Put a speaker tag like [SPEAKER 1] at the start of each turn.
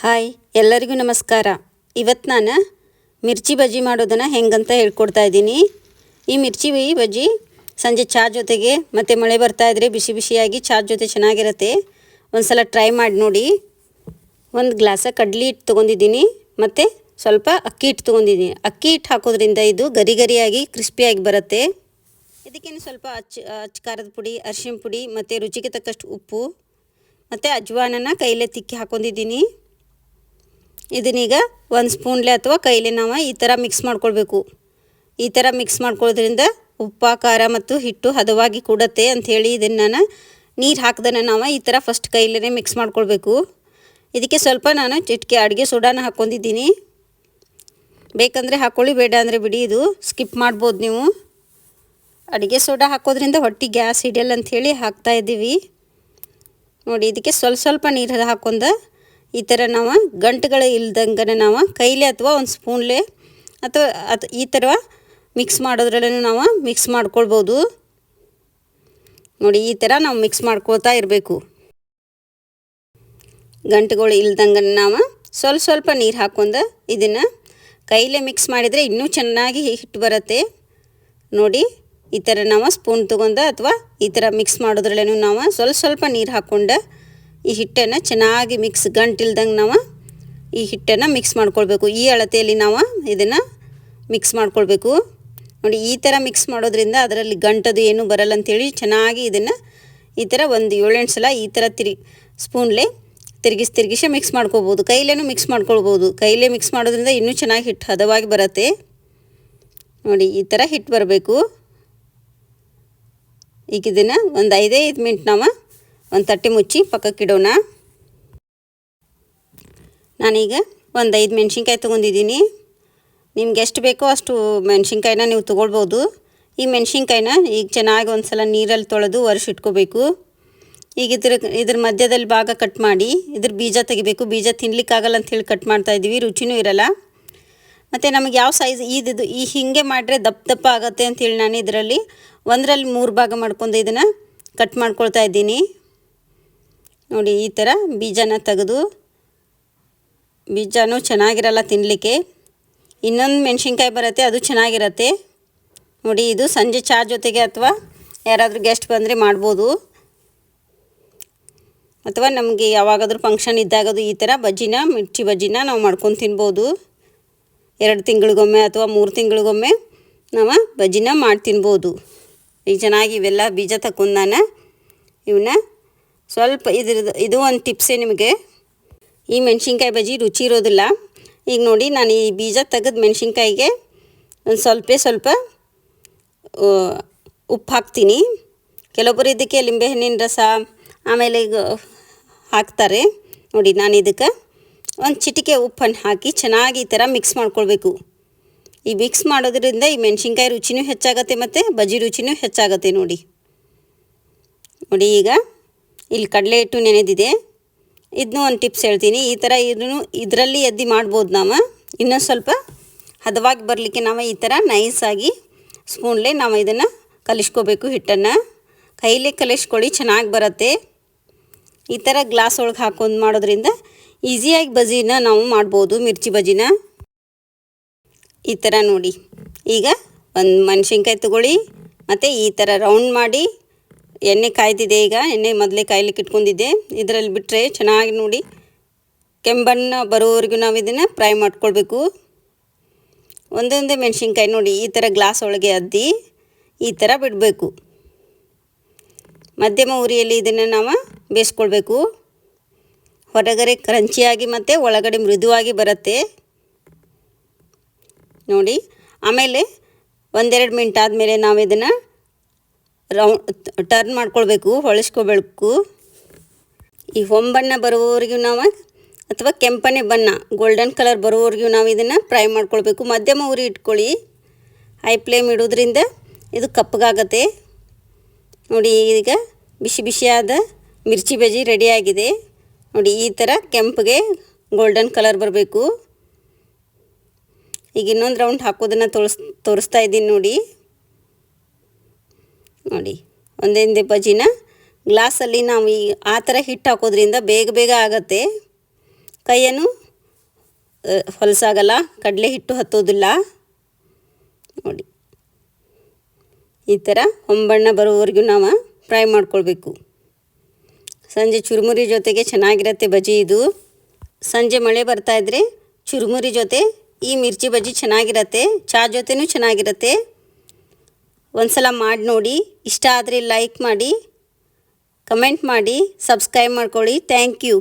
[SPEAKER 1] Hi, ಎಲ್ಲರಿಗೂ ನಮಸ್ಕಾರ. ಇವತ್ತು ನಾನು ಮಿರ್ಚಿ ಬಜ್ಜಿ ಮಾಡೋದನ್ನು ಹೆಂಗಂತ ಹೇಳ್ಕೊಡ್ತಾ ಇದ್ದೀನಿ. ಈ ಮಿರ್ಚಿ ಬಜ್ಜಿ ಸಂಜೆ ಚಾ ಜೊತೆಗೆ ಮತ್ತು ಮಳೆ ಬರ್ತಾ ಇದ್ದರೆ ಬಿಸಿ ಬಿಸಿಯಾಗಿ ಚಾ ಜೊತೆ ಚೆನ್ನಾಗಿರುತ್ತೆ. ಒಂದು ಸಲ ಟ್ರೈ ಮಾಡಿ ನೋಡಿ. ಒಂದು ಗ್ಲಾಸ ಕಡ್ಲಿ ಹಿಟ್ಟು ತೊಗೊಂಡಿದ್ದೀನಿ, ಮತ್ತು ಸ್ವಲ್ಪ ಅಕ್ಕಿ ಹಿಟ್ಟು ತೊಗೊಂಡಿದ್ದೀನಿ. ಅಕ್ಕಿ ಹಿಟ್ಟು ಹಾಕೋದ್ರಿಂದ ಇದು ಗರಿ ಗರಿಯಾಗಿ ಕ್ರಿಸ್ಪಿಯಾಗಿ ಬರುತ್ತೆ. ಇದಕ್ಕೇನು ಸ್ವಲ್ಪ ಅಚ್ಚ ಅಚ್ಚ ಖಾರದ ಪುಡಿ ಅರ್ಶಿನ ಪುಡಿ, ಮತ್ತು ರುಚಿಗೆ ತಕ್ಕಷ್ಟು ಉಪ್ಪು, ಮತ್ತು ಅಜ್ವಾನನ ಕೈಲೇ ತಿಕ್ಕಿ ಹಾಕೊಂಡಿದ್ದೀನಿ. ಇದನ್ನೀಗ ಒಂದು ಸ್ಪೂನ್ಲೆ ಅಥವಾ ಕೈಲಿ ನಾವು ಈ ಥರ ಮಿಕ್ಸ್ ಮಾಡ್ಕೊಳ್ಬೇಕು. ಈ ಥರ ಮಿಕ್ಸ್ ಮಾಡ್ಕೊಳ್ಳೋದ್ರಿಂದ ಉಪ್ಪ, ಖಾರ ಮತ್ತು ಹಿಟ್ಟು ಹದವಾಗಿ ಕೂಡತ್ತೆ ಅಂಥೇಳಿ ಇದನ್ನು ನಾನು ನೀರು ಹಾಕ್ದನ ನಾವು ಈ ಥರ ಫಸ್ಟ್ ಕೈಲೇ ಮಿಕ್ಸ್ ಮಾಡ್ಕೊಳ್ಬೇಕು. ಇದಕ್ಕೆ ಸ್ವಲ್ಪ ನಾನು ಚಿಟಿಕೆ, ಅಡುಗೆ, ಸೋಡಾನ ಹಾಕ್ಕೊಂಡಿದ್ದೀನಿ ಬೇಕಂದರೆ ಹಾಕ್ಕೊಳ್ಳಿ ಬೇಡ ಅಂದರೆ ಬಿಡಿ, ಇದು ಸ್ಕಿಪ್ ಮಾಡ್ಬೋದು ನೀವು. ಅಡುಗೆ, ಸೋಡಾ ಹಾಕೋದ್ರಿಂದ ಹೊಟ್ಟೆ ಗ್ಯಾಸ್ ಹಿಡಿಯಲ್ಲ ಅಂಥೇಳಿ ಹಾಕ್ತಾಯಿದ್ದೀವಿ ನೋಡಿ, ಇದಕ್ಕೆ ಸ್ವಲ್ಪ ಸ್ವಲ್ಪ ನೀರು ಹಾಕೊಂಡ ಈ ಥರ ನಾವು ಗಂಟುಗಳು ಇಲ್ದಂಗೆ ನಾವು ಕೈಲೇ ಅಥವಾ ಒಂದು ಸ್ಪೂನ್ಲೆ ಅಥವಾ ಅದು ಈ ಥರ ಮಿಕ್ಸ್ ಮಾಡೋದ್ರಲ್ಲೇ ನಾವು ಮಿಕ್ಸ್ ಮಾಡ್ಕೊಳ್ಬೋದು. ನೋಡಿ ಈ ಥರ ನಾವು ಮಿಕ್ಸ್ ಮಾಡ್ಕೊಳ್ತಾ ಇರಬೇಕು. ಗಂಟುಗಳು ಇಲ್ದಂಗೆ ನಾವು ಸ್ವಲ್ಪ ಸ್ವಲ್ಪ ನೀರು ಹಾಕೊಂಡು ಇದನ್ನು ಕೈಲೇ ಮಿಕ್ಸ್ ಮಾಡಿದರೆ ಇನ್ನೂ ಚೆನ್ನಾಗಿ ಹಿಟ್ಟು ಬರುತ್ತೆ. ನೋಡಿ ಈ ಥರ ನಾವು ಸ್ಪೂನ್ ತೊಗೊಂಡು ಅಥವಾ ಈ ಥರ ಮಿಕ್ಸ್ ಮಾಡೋದ್ರಲ್ಲೇ ನಾವು ಸ್ವಲ್ಪ ಸ್ವಲ್ಪ ನೀರು ಹಾಕ್ಕೊಂಡು ಈ ಹಿಟ್ಟನ್ನು ಚೆನ್ನಾಗಿ ಮಿಕ್ಸ್ ಗಂಟಿಲ್ದಂಗೆ ನಾವು ಈ ಹಿಟ್ಟನ್ನು ಮಿಕ್ಸ್ ಮಾಡ್ಕೊಳ್ಬೇಕು. ಈ ಅಳತೆಯಲ್ಲಿ ನಾವು ಇದನ್ನು ಮಿಕ್ಸ್ ಮಾಡ್ಕೊಳ್ಬೇಕು. ನೋಡಿ, ಈ ಥರ ಮಿಕ್ಸ್ ಮಾಡೋದ್ರಿಂದ ಅದರಲ್ಲಿ ಗಂಟದು ಏನೂ ಬರಲ್ಲ ಅಂಥೇಳಿ ಚೆನ್ನಾಗಿ ಇದನ್ನು ಈ ಥರ ಒಂದು ಏಳೆಂಟು ಸಲ ಈ ಥರ ತಿರು, ಸ್ಪೂನ್ಲೆ ತಿರುಗಿಸಿ ತಿರುಗಿಸಿ ಮಿಕ್ಸ್ ಮಾಡ್ಕೋಬೋದು ಕೈಲೇನೂ ಮಿಕ್ಸ್ ಮಾಡ್ಕೊಳ್ಬೋದು. ಕೈಲೇ ಮಿಕ್ಸ್ ಮಾಡೋದ್ರಿಂದ ಇನ್ನೂ ಚೆನ್ನಾಗಿ ಹಿಟ್ಟು ಹದವಾಗಿ ಬರುತ್ತೆ. ನೋಡಿ, ಈ ಥರ ಹಿಟ್ಟು ಬರಬೇಕು. ಈಗ ಇದನ್ನು ಒಂದು ಐದೈದು ಐದು ಮಿನಿಟ್ ನಾವು ಒಂದು ತಟ್ಟೆ ಮುಚ್ಚಿ ಪಕ್ಕಕ್ಕಿಡೋಣ ನಾನೀಗ ಒಂದು ಐದು ಮೆಣಸಿನ್ಕಾಯಿ ತೊಗೊಂಡಿದ್ದೀನಿ. ನಿಮ್ಗೆ ಎಷ್ಟು ಬೇಕೋ ಅಷ್ಟು ಮೆಣಸಿನ್ಕಾಯಿನ ನೀವು ತೊಗೊಳ್ಬೋದು. ಈ ಮೆಣಸಿನ್ಕಾಯಿನ ಈಗ ಚೆನ್ನಾಗಿ ಒಂದು ಸಲ ನೀರಲ್ಲಿ ತೊಳೆದು ಒರೆಸಿಟ್ಕೋಬೇಕು ಈಗ ಇದ್ರ ಇದ್ರ ಮಧ್ಯದಲ್ಲಿ ಭಾಗ ಕಟ್ ಮಾಡಿ, ಇದ್ರ ಬೀಜ ತೆಗಿಬೇಕು. ಬೀಜ ತಿನ್ಲಿಕ್ಕಾಗಲ್ಲ ಅಂಥೇಳಿ ಕಟ್ ಮಾಡ್ತಾ ಇದ್ದೀವಿ, ರುಚಿನೂ ಇರಲ್ಲ. ಮತ್ತು ನಮಗೆ ಯಾವ ಸೈಜ್ ಇದು, ಈ ಹೀಗೆ ಮಾಡಿದ್ರೆ ದಪ್ಪ ದಪ್ಪ ಆಗುತ್ತೆ ಹೇಳಿ ನಾನು ಇದರಲ್ಲಿ ಒಂದರಲ್ಲಿ ಮೂರು ಭಾಗ ಮಾಡ್ಕೊಂಡು ಇದನ್ನು ಕಟ್ ಮಾಡ್ಕೊಳ್ತಾ ಇದ್ದೀನಿ. ನೋಡಿ, ಈ ಥರ ಬೀಜನ ತೆಗೆದು, ಬೀಜನೂ ಚೆನ್ನಾಗಿರಲ್ಲ ತಿನ್ನಲಿಕ್ಕೆ ಇನ್ನೊಂದು ಮೆಣಸಿನ್ಕಾಯಿ ಬರುತ್ತೆ, ಅದು ಚೆನ್ನಾಗಿರತ್ತೆ. ನೋಡಿ, ಇದು ಸಂಜೆ ಚಾ ಜೊತೆಗೆ ಅಥವಾ ಯಾರಾದರೂ ಗೆಸ್ಟ್ ಬಂದರೆ ಮಾಡ್ಬೋದು. ಅಥವಾ ನಮಗೆ ಯಾವಾಗಾದರೂ ಫಂಕ್ಷನ್ ಇದ್ದಾಗದು ಈ ಥರ ಬಜ್ಜಿನ, ಮಿರ್ಚಿ ಬಜ್ಜಿನ ನಾವು ಮಾಡ್ಕೊಂಡು ತಿನ್ಬೋದು. ಎರಡು ತಿಂಗಳಿಗೊಮ್ಮೆ ಅಥವಾ ಮೂರು ತಿಂಗಳಿಗೊಮ್ಮೆ ನಾವು ಬಜ್ಜಿನ ಮಾಡಿ ತಿನ್ಬೋದು ಈಗ ಚೆನ್ನಾಗಿ ಇವೆಲ್ಲ ಬೀಜ ತಕೊಂಡು ನಾನು ಇವನ್ನ ಸ್ವಲ್ಪ ಇದ್ರದ್ದು ಇದು ಒಂದು ಟಿಪ್ಸೇ ನಿಮಗೆ. ಈ ಮೆಣಸಿನ್ಕಾಯಿ ಬಜ್ಜಿ ರುಚಿ ಇರೋದಿಲ್ಲ. ಈಗ ನೋಡಿ ನಾನು ಈ ಬೀಜ ತೆಗೆದು ಮೆಣಸಿನ್ಕಾಯಿಗೆ ಒಂದು ಸ್ವಲ್ಪ ಸ್ವಲ್ಪ ಉಪ್ಪು ಹಾಕ್ತೀನಿ. ಕೆಲವೊಬ್ಬರು ಇದಕ್ಕೆ ಲಿಂಬೆಹಣ್ಣಿನ ರಸ, ಆಮೇಲೆ ಈಗ ಹಾಕ್ತಾರೆ. ನೋಡಿ ನಾನು ಇದಕ್ಕೆ ಒಂದು ಚಿಟಿಕೆ ಉಪ್ಪನ್ನು ಹಾಕಿ ಚೆನ್ನಾಗಿ ಈ ಥರ ಮಿಕ್ಸ್ ಮಾಡ್ಕೊಳ್ಬೇಕು. ಈ ಮಿಕ್ಸ್ ಮಾಡೋದ್ರಿಂದ ಈ ಮೆಣಸಿನ್ಕಾಯಿ ರುಚಿನೂ ಹೆಚ್ಚಾಗತ್ತೆ ಮತ್ತು ಬಜ್ಜಿ ರುಚಿನೂ ಹೆಚ್ಚಾಗತ್ತೆ ನೋಡಿ. ನೋಡಿ ಈಗ ಇಲ್ಲಿ ಕಡಲೆ ಹಿಟ್ಟು ನೆನೆದಿದೆ. ಇದನ್ನೂ ಒಂದು ಟಿಪ್ಸ್ ಹೇಳ್ತೀನಿ. ಈ ಥರ ಇದನ್ನು ಇದರಲ್ಲಿ ಎದ್ದು ಮಾಡ್ಬೋದು ನಾವು. ಇನ್ನೊಂದು ಸ್ವಲ್ಪ ಹದವಾಗಿ ಬರಲಿಕ್ಕೆ ನಾವು ಈ ಥರ ನೈಸಾಗಿ ಸ್ಪೂನ್ಲೆ ನಾವು ಇದನ್ನು ಕಲಿಸ್ಕೋಬೇಕು ಹಿಟ್ಟನ್ನು. ಕೈಲೇ ಕಲಿಸ್ಕೊಳ್ಳಿ, ಚೆನ್ನಾಗಿ ಬರುತ್ತೆ. ಈ ಥರ ಗ್ಲಾಸ್ ಒಳಗೆ ಹಾಕೊಂಡು ಮಾಡೋದ್ರಿಂದ ಈಸಿಯಾಗಿ ಬಜಿನ ನಾವು ಮಾಡ್ಬೋದು, ಮಿರ್ಚಿ ಬಜಿನ. ಈ ಥರ ನೋಡಿ. ಈಗ ಒಂದು ಮೆಣಸಿನ್ಕಾಯಿ ತಗೊಳ್ಳಿ, ಮತ್ತು ಈ ಥರ ರೌಂಡ್ ಮಾಡಿ ಎಣ್ಣೆ ಕಾಯ್ದಿದೆ ಈಗ, ಎಣ್ಣೆ ಮೊದಲೇ ಕಾಯ್ಲಿಕ್ಕೆ ಇಟ್ಕೊಂಡಿದ್ದೆ. ಇದರಲ್ಲಿ ಬಿಟ್ಟರೆ ಚೆನ್ನಾಗಿ ನೋಡಿ ಕೆಂಬಣ್ಣ ಬರೋವರೆಗೂ ನಾವು ಇದನ್ನು ಫ್ರೈ ಮಾಡ್ಕೊಳ್ಬೇಕು. ಒಂದೊಂದೇ ಮೆಣಸಿನ್ಕಾಯಿ ನೋಡಿ, ಈ ಥರ ಗ್ಲಾಸ್ ಒಳಗೆ ಅದ್ದಿ ಈ ಥರ ಬಿಡಬೇಕು. ಮಧ್ಯಮ ಉರಿಯಲ್ಲಿ ಇದನ್ನು ನಾವು ಬೇಯಿಸ್ಕೊಳ್ಬೇಕು. ಹೊರಗಡೆ ಕ್ರಂಚಿಯಾಗಿ ಮತ್ತು ಒಳಗಡೆ ಮೃದುವಾಗಿ ಬರುತ್ತೆ. ನೋಡಿ, ಆಮೇಲೆ ಒಂದೆರಡು ಮಿನಿಟ್ ಆದಮೇಲೆ ನಾವು ಇದನ್ನು ರೌಂಡ್ ಟರ್ನ್ ಮಾಡ್ಕೊಳ್ಬೇಕು ಹೊಳಿಸ್ಕೋಬೇಕು ಈ ಹೊಂಬಣ್ಣ ಬರುವವರೆಗೂ ನಾವು, ಅಥವಾ ಕೆಂಪನೆ ಬಣ್ಣ ಗೋಲ್ಡನ್ ಕಲರ್ ಬರುವವರೆಗೂ ನಾವು ಇದನ್ನು ಫ್ರೈ ಮಾಡ್ಕೊಳ್ಬೇಕು. ಮಧ್ಯಮ ಉರಿ ಇಟ್ಕೊಳ್ಳಿ. ಹೈ ಫ್ಲೇಮ್ ಇಡೋದ್ರಿಂದ ಇದು ಕಪ್ಪಗಾಗತ್ತೆ. ನೋಡಿ, ಈಗ ಬಿಸಿ ಬಿಸಿಯಾದ ಮಿರ್ಚಿ ಬಜ್ಜಿ ರೆಡಿಯಾಗಿದೆ. ನೋಡಿ, ಈ ಥರ ಕೆಂಪಗೆ ಗೋಲ್ಡನ್ ಕಲರ್ ಬರಬೇಕು. ಈಗ ಇನ್ನೊಂದು ರೌಂಡ್ ಹಾಕೋದನ್ನು ತೋರಿಸ್, ತೋರಿಸ್ತಾ ಇದ್ದೀನಿ ನೋಡಿ. ನೋಡಿ. ಒಂದೊಂದೇ ಬಜಿನ? ಗ್ಲಾಸಲ್ಲಿ ನಾವು ಈ ಆ ಥರ ಹಿಟ್ಟು ಹಾಕೋದ್ರಿಂದ ಬೇಗ ಬೇಗ ಆಗತ್ತೆ. ಕೈಯನ್ನು ಹೊಲಸಾಗಲ್ಲ, ಕಡಲೆ ಹಿಟ್ಟು ಹತ್ತೋದಿಲ್ಲ. ನೋಡಿ. ಈ ಥರ ಹೊಂಬಣ್ಣ ಬರೋವರೆಗೂ ನಾವು ಫ್ರೈ ಮಾಡ್ಕೊಳ್ಬೇಕು. ಸಂಜೆ ಚುರುಮುರಿ ಜೊತೆಗೆ ಚೆನ್ನಾಗಿರತ್ತೆ ಬಜಿ ಇದು. ಸಂಜೆ ಮಳೆ ಬರ್ತಾ ಇದ್ದರೆ ಚುರುಮುರಿ ಜೊತೆ ಈ ಮಿರ್ಚಿ ಬಜ್ಜಿ ಚೆನ್ನಾಗಿರತ್ತೆ, ಚಾ ಜೊತೆನೂ ಚೆನ್ನಾಗಿರತ್ತೆ. ಒಂದ್ಸಲ ಮಾಡಿ ನೋಡಿ. ಇಷ್ಟ ಆದರೆ ಲೈಕ್ ಮಾಡಿ ಕಮೆಂಟ್ ಮಾಡಿ ಸಬ್ಸ್ಕ್ರೈಬ್ ಮಾಡ್ಕೊಳ್ಳಿ. Thank you